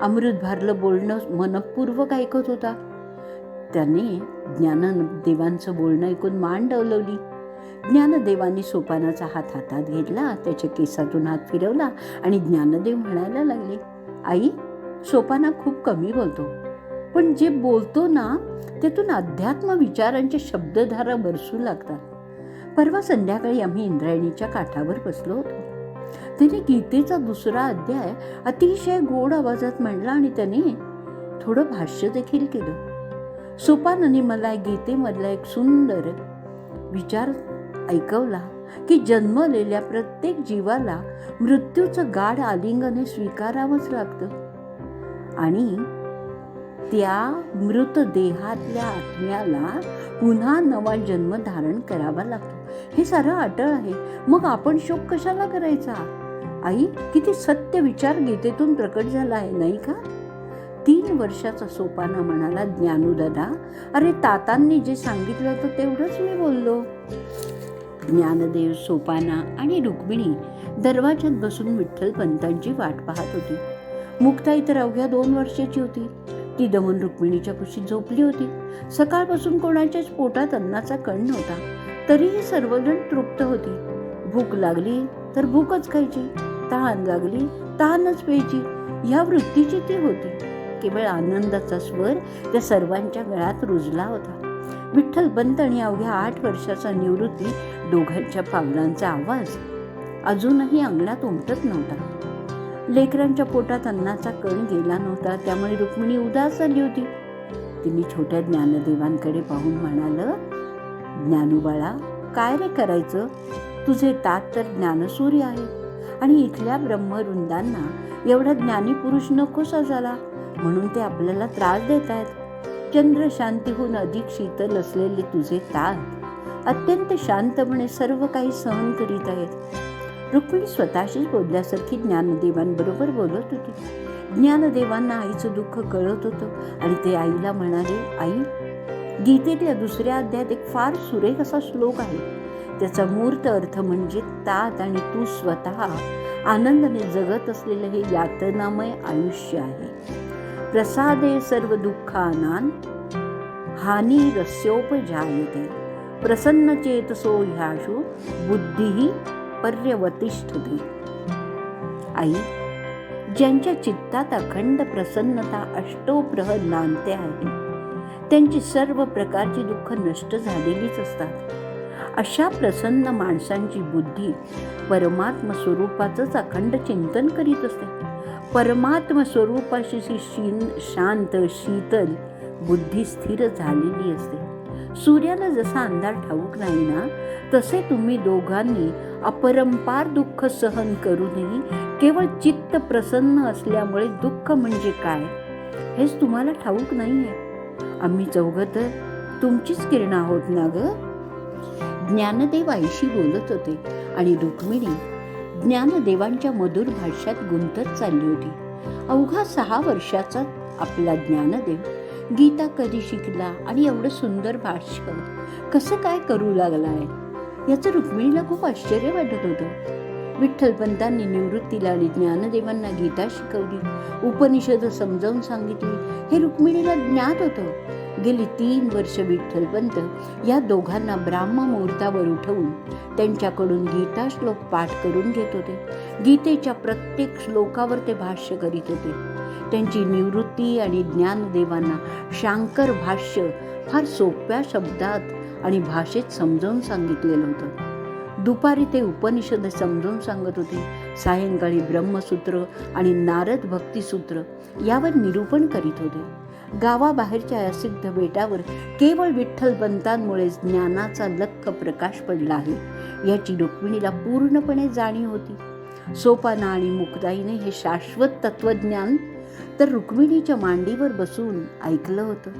अमृत भारलं बोलणं मनपूर्वक ऐकत होता. त्याने ज्ञानदेवांचं बोलणं ऐकून मान डवलवली. ज्ञानदेवांनी सोपानाचा हात हातात घेतला त्याच्या केसातून हात फिरवला आणि ज्ञानदेव म्हणायला लागले आई सोपाना खूप कमी बोलतो. पण जे बोलतो ना त्यातून अध्यात्म विचारांचे शब्दधारा बरसू लागतात. परवा संध्याकाळी आम्ही इंद्रायणीच्या काठावर बसलो होतो. त्याने गीतेचा दुसरा अध्याय अतिशय गोड आवाजात म्हणला आणि त्याने थोडं भाष्य देखील केलं. सोपानाने मला गीतेमधला एक सुंदर विचार ऐकवला की जन्मलेल्या प्रत्येक जीवाला मृत्यूचं गाढ आलिंगने स्वीकारावंच लागतं. आणि त्या मृतदेहातल्या आत्म्याला पुन्हा नवा जन्म धारण करावा लागतो. हे सारं अटळ आहे. मग आपण शोक कशाला करायचा? आई किती सत्य विचार गीतेतून प्रकट झाला आहे नाही का? तीन वर्षाचा सोपाना म्हणाला ज्ञानूदादा. अरे तातांनी जे सांगितलं होतं तेवढंच मी बोललो. ज्ञानदेव सोपाना आणि रुक्मिणी दरवाजात बसून विठ्ठल पंतांची वाट पाहत होती. मुक्ताई तर अवघ्या दोन वर्षाची होती. ती दमन रुक्मिणीच्या कुशीत झोपली होती. सकाळपासून कोणाच्याच पोटात अन्नाचा कण नव्हता. तरीही सर्वजण तृप्त होती. भूक लागली तर भूकच खायची तहान लागली तहानच प्यायची ह्या वृत्तीची ती होती. केवळ आनंदाचा स्वर त्या सर्वांच्या गळ्यात रुजला होता. विठ्ठल पंत आणि अवघ्या आठ वर्षाचा निवृत्ती दोघांच्या पावलांचा आवाज अजूनही अंगणात उमटत नव्हता. लेकरांच्या पोटात अन्नाचा कण गेला नव्हता त्यामुळे रुक्मिणी उदास झाली होती. तिने छोट्या ज्ञानदेवांकडे पाहून म्हणालं ज्ञानोबाळा काय रे करायचं? तुझे तात तर ज्ञानसूर्य आहे आणि इथल्या ब्रह्मवृंदांना एवढा ज्ञानी पुरुष नकोसा झाला म्हणून ते आपल्याला त्रास देत आहेत चंद्र शांतीहून अधिक शीतल असलेले तुझे तात अत्यंत शांतपणे सर्व काही सहन करीत आहेत. रुक्मिणी स्वतःशीच बोलल्यासारखी ज्ञानदेवांबरोबर बोलत होती. ज्ञानदेवांना आईचं दुःख कळत होतं आणि ते आईला म्हणाले आई गीतेतल्या दुसऱ्या अध्यायात एक फार सुरेख असा श्लोक आहे. त्याचा मूर्त अर्थ म्हणजे तात आणि तू स्वतः आनंदाने जगत असलेलं हे यातनामय आयुष्य आहे. प्रसादे सर्व दुःखानान हानी रस्योपजायते. प्रसन्न चेतसो ह्याशु बुद्धी पर्यवतिष्ठते. आई ज्यांच्या चित्तात अखंड प्रसन्नता अष्टोप्रह नांदते आहे त्यांची सर्व प्रकारची दुःख नष्ट झालेलीच असतात. अशा प्रसन्न माणसांची बुद्धी परमात्म स्वरूपाचंच अखंड चिंतन करीत असते. परमात्म स्वरूपाशी शी शीन शांत शीतल बुद्धी स्थिर झालेली असते. सूर्याला जसा अंधार ठाऊक नाही ना तसे तुम्ही दोघांनी अपरंपार दुःख सहन करूनही केवळ चित्त प्रसन्न असल्यामुळे दुःख म्हणजे काय? हेच तुम्हाला ठाऊक नाही आहे आम्ही चौघ तर तुमचीच किरण आहोत ना ग? ज्ञानदेव आईशी बोलत होते आणि रुक्मिणी ज्ञानदेवांच्या मधुर भाष्यात गुंतत चालली होती. अवघा सहा वर्षाचा आपला ज्ञानदेव गीता कधी शिकला आणि एवढं सुंदर भाष्य कसं काय करू लागलाय? याचं रुक्मिणीला खूप आश्चर्य वाटत होतं. विठ्ठलपंतांनी निवृत्तीला आणि ज्ञानदेवांना गीता शिकवली. उपनिषद समजावून सांगितली. हे रुक्मिणीला ज्ञात होतं. गेली तीन वर्ष विठ्ठलपंत या दोघांना ब्राह्म मुहूर्तावर उठवून त्यांच्याकडून गीता श्लोक पाठ करून घेत होते. गीतेच्या प्रत्येक श्लोकावर ते भाष्य करीत होते. त्यांची निवृत्ती आणि ज्ञानदेवांना शांकर भाष्य फार सोप्या शब्दात आणि भाषेत समजावून सांगितलेलं होतं. दुपारी ते उपनिषद समजून सांगत होते. सायंकाळी ब्रह्मसूत्र आणि नारद भक्तिसूत्र यावर निरूपण करीत होते. गावाबाहेरच्या असिद्ध बेटावर केवळ विठ्ठलपंतांमुळेच ज्ञानाचा लक्क प्रकाश पडला आहे. याची रुक्मिणीला पूर्णपणे जाणीव होती. सोपाना आणि मुक्ताईने हे शाश्वत तत्वज्ञान तर रुक्मिणीच्या मांडीवर बसून ऐकलं होतं.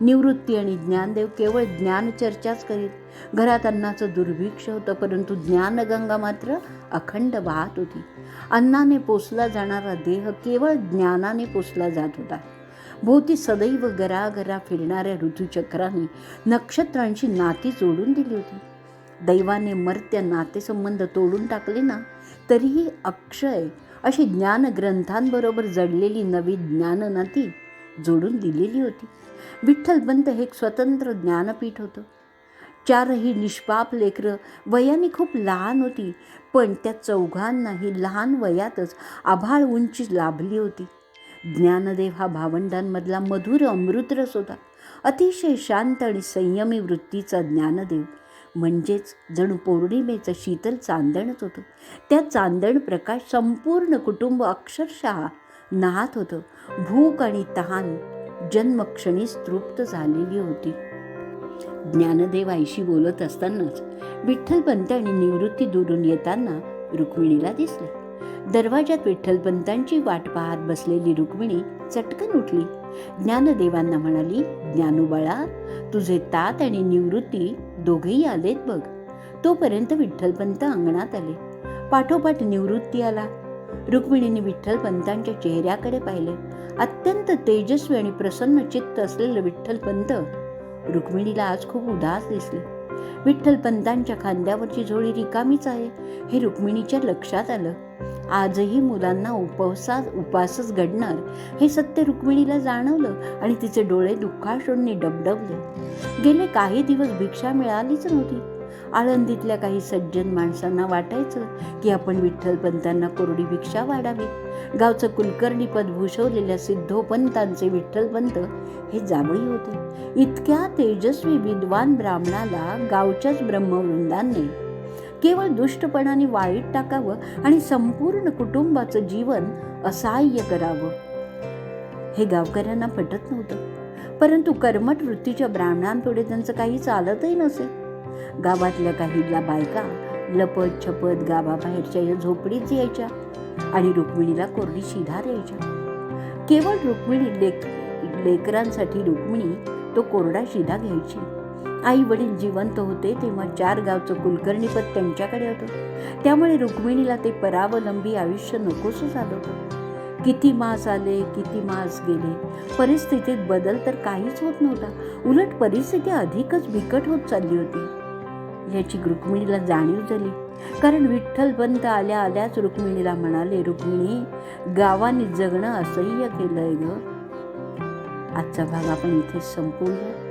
निवृत्ती आणि ज्ञानदेव केवळ ज्ञानचर्चाच करीत घरात अन्नाचं दुर्भिक्ष होतं परंतु ज्ञानगंगा मात्र अखंड वाहत होती. अन्नाने पोसला जाणारा देह केवळ ज्ञानाने पोसला जात होता. भोवती सदैव गरागरा फिरणाऱ्या ऋतुचक्राने नक्षत्रांशी नाती जोडून दिली होती. दैवाने मर्त्य नातेसंबंध तोडून टाकले ना तरीही अक्षय अशी ज्ञानग्रंथांबरोबर जडलेली नवी ज्ञाननाती जोडून दिलेली होती. विठ्ठलपंत हे एक स्वतंत्र ज्ञानपीठ होतं. चारही निष्पाप लेकरं वयाने खूप लहान होती पण त्या चौघांनाही लहान वयातच आभाळ उंची लाभली होती. ज्ञानदेव हा भावंडांमधला मधुर अमृतरस होता. अतिशय शांत आणि संयमी वृत्तीचा ज्ञानदेव म्हणजेच जणू पौर्णिमेचं शीतल चांदणच होतं. त्या चांदण प्रकाश संपूर्ण कुटुंब अक्षरशः नाहत होतं. भूक आणि तहान जन्मक्षणीच तृप्त झालेली होती. ज्ञानदेव आईशी बोलत असतानाच विठ्ठलपंत आणि निवृत्ती दुरून येताना रुक्मिणीला दिसले. दरवाजात विठ्ठलपंतांची वाट पाहत बसलेली रुक्मिणी चटकन उठली. ज्ञानदेवांना म्हणाली ज्ञानोबाळा तुझे तात आणि निवृत्ती दोघेही आलेत बघ. तोपर्यंत विठ्ठलपंत अंगणात आले. पाठोपाठ निवृत्ती आला. रुक्मिणीने विठ्ठलपंतांच्या चेहऱ्याकडे पाहिले. अत्यंत तेजस्वी आणि प्रसन्न चित्त असलेलं विठ्ठलपंत रुक्मिणीला आज खूप उदास दिसले. विठ्ठलपंतांच्या खांद्यावरची झोळी रिकामीच आहे हे रुक्मिणीच्या लक्षात आलं. आजही मुलांना उपवासा उपासच घडणार. हे सत्य रुक्मिणीला जाणवलं आणि तिचे डोळे दुःखाशोंनी डबडबले. गेले काही दिवस भिक्षा मिळालीच नव्हती. आळंदीतल्या काही सज्जन माणसांना वाटायचं की आपण विठ्ठलपंतांना कोरडी भिक्षा वाढावी. गावचं कुलकर्णी पद भूषवलेल्या सिद्धोपंतांचे विठ्ठलपंत हे जावई होते. इतक्या तेजस्वी विद्वान ब्राह्मणाला गावच्याच ब्रह्मवृंदांनी केवळ दुष्टपणाने वाईट टाकावं आणि संपूर्ण कुटुंबाचं जीवन असहाय्य करावं. हे गावकऱ्यांना पटत नव्हतं. परंतु कर्मट वृत्तीच्या ब्राह्मणांपुढे त्यांचं काही चालतही नसे. गावातल्या काहीला बायका लपत छपत गावाबाहेरच्या या झोपडीत यायच्या आणि रुक्मिणीला कोरडी शिधार यायच्या. केवळ रुक्मिणी लेक लेकरांसाठी रुक्मिणी तो कोरडा शिधा घ्यायची. आई वडील जिवंत होते तेव्हा चार गावचं कुलकर्णीपद त्यांच्याकडे होतं. त्यामुळे रुक्मिणीला ते परावलंबी आयुष्य नकोसं झालं होतं. किती मास आले किती मास गेले परिस्थितीत बदल तर काहीच होत नव्हता. उलट परिस्थिती अधिकच बिकट होत चालली होती. याची रुक्मिणीला जाणीव झाली. कारण विठ्ठलपंत आल्या आल्याच रुक्मिणीला म्हणाले रुक्मिणी गावाने जगणं असह्य केलंय ग. आजचा भाग आपण इथे संपवूया.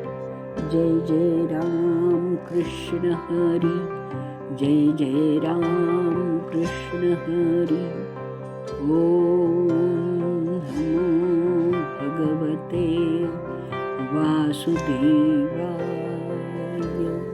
जय जय राम कृष्ण हरि। जय जय राम कृष्ण हरि। ॐ भगवते वासुदेवाय।